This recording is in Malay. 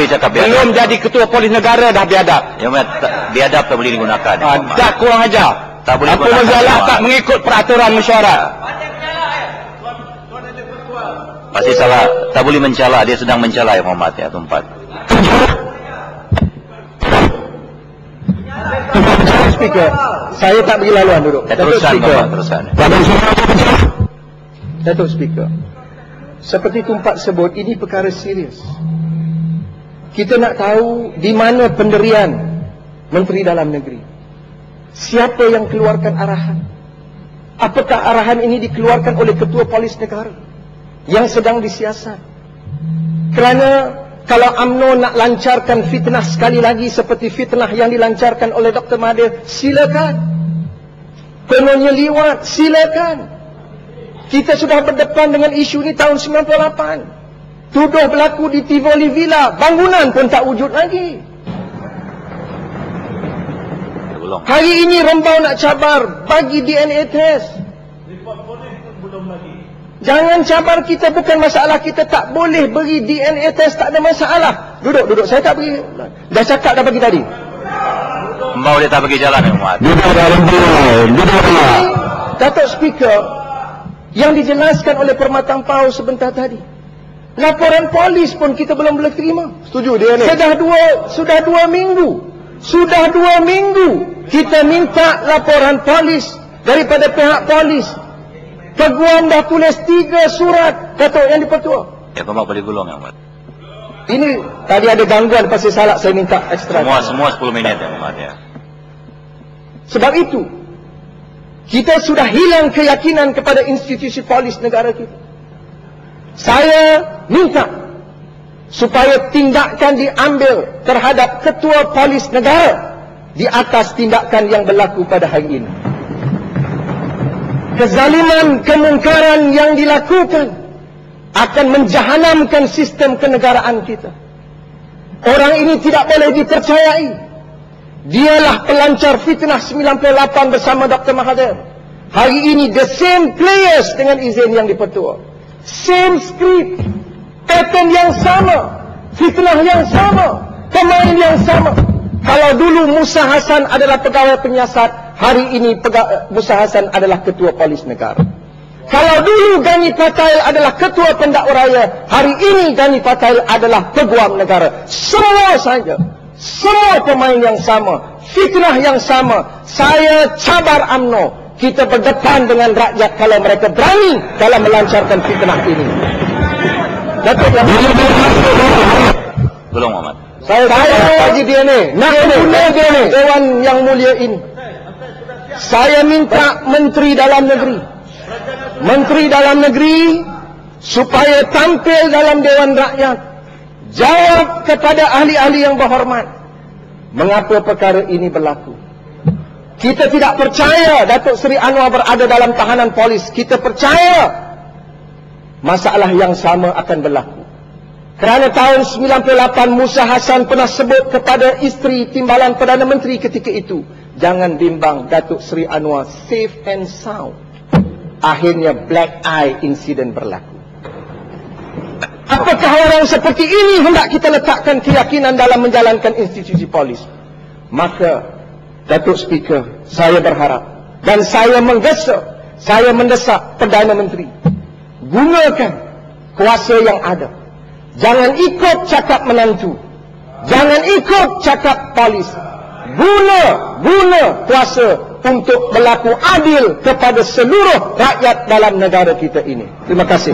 boleh cakap biadab. Belum jadi ketua polis negara dah biadab. Ya, biadab tak boleh digunakan. Ah, tak kurang ajar. Tak boleh Apa masalah tak mengikut peraturan mesyuarat? Masih salah. Tak boleh mencela. Dia sedang mencela ya Muhammad ya tempat. Speaker, saya tak bagi laluan duduk. Ya, teruskan Muhammad, teruskan. Datuk Speaker, seperti Tumpak sebut, ini perkara serius. Kita nak tahu di mana penderian Menteri Dalam Negeri. Siapa yang keluarkan arahan? Apakah arahan ini dikeluarkan oleh Ketua Polis Negara yang sedang disiasat? Kerana kalau AMNO nak lancarkan fitnah sekali lagi seperti fitnah yang dilancarkan oleh Dr. Mahathir, silakan. Penuhnya liwat, silakan. Kita sudah berdepan dengan isu ni tahun 98. Tuduh berlaku di Tivoli Villa. Bangunan pun tak wujud lagi. Belum. Hari ini Rembau nak cabar. Bagi DNA test. Jangan cabar kita bukan masalah kita tak boleh beri DNA test tak ada masalah. Duduk duduk saya tak beri. Dah cakap dah bagi tadi. Mau dia tak bagi jalan ya Muhammad. Datuk Speaker yang dijelaskan oleh Permatang Pau sebentar tadi. Laporan polis pun kita belum boleh terima. Setuju dia ni. Sudah dua sudah dua minggu. Sudah dua minggu kita minta laporan polis daripada pihak polis. Peguam dah tulis tiga surat Datuk yang dipertua. Ya Muhammad boleh gulung ya Muhammad. Ini tadi ada gangguan pasal salak saya minta ekstra. Semua semua 10 minit ya Muhammad ya. Sebab itu kita sudah hilang keyakinan kepada institusi polis negara kita. Saya minta supaya tindakan diambil terhadap ketua polis negara di atas tindakan yang berlaku pada hari ini. Kezaliman, kemungkaran yang dilakukan akan menjahanamkan sistem kenegaraan kita. Orang ini tidak boleh dipercayai. Dialah pelancar fitnah 98 bersama Dr. Mahathir. Hari ini the same players dengan izin yang dipertua. Same script. Pattern yang sama. Fitnah yang sama. Pemain yang sama. Kalau dulu Musa Hasan adalah pegawai penyiasat, hari ini Musa Hasan adalah ketua polis negara. Kalau dulu Gani Patail adalah ketua pendakwa raya, hari ini Gani Patail adalah peguam negara. Semua saja. Semua pemain yang sama. Fitnah yang sama. Saya cabar AMNO. Kita berdepan dengan rakyat kalau mereka berani dalam melancarkan fitnah ini. Datuk Belum Muhammad. saya saya bagi dia ni. Nak guna dia ni. Dewan yang mulia ini. Saya minta Menteri Dalam Negeri. Menteri Dalam Negeri supaya tampil dalam Dewan Rakyat. Jawab kepada ahli-ahli yang berhormat. Mengapa perkara ini berlaku? Kita tidak percaya Datuk Seri Anwar berada dalam tahanan polis. Kita percaya masalah yang sama akan berlaku. Kerana tahun 98 Musa Hasan pernah sebut kepada isteri timbalan Perdana Menteri ketika itu. Jangan bimbang Datuk Seri Anwar safe and sound. Akhirnya black eye incident berlaku. Apakah orang seperti ini hendak kita letakkan keyakinan dalam menjalankan institusi polis? Maka Datuk Speaker, saya berharap dan saya menggesa, saya mendesak Perdana Menteri gunakan kuasa yang ada. Jangan ikut cakap menantu. Jangan ikut cakap polis. Guna, guna kuasa untuk berlaku adil kepada seluruh rakyat dalam negara kita ini. Terima kasih.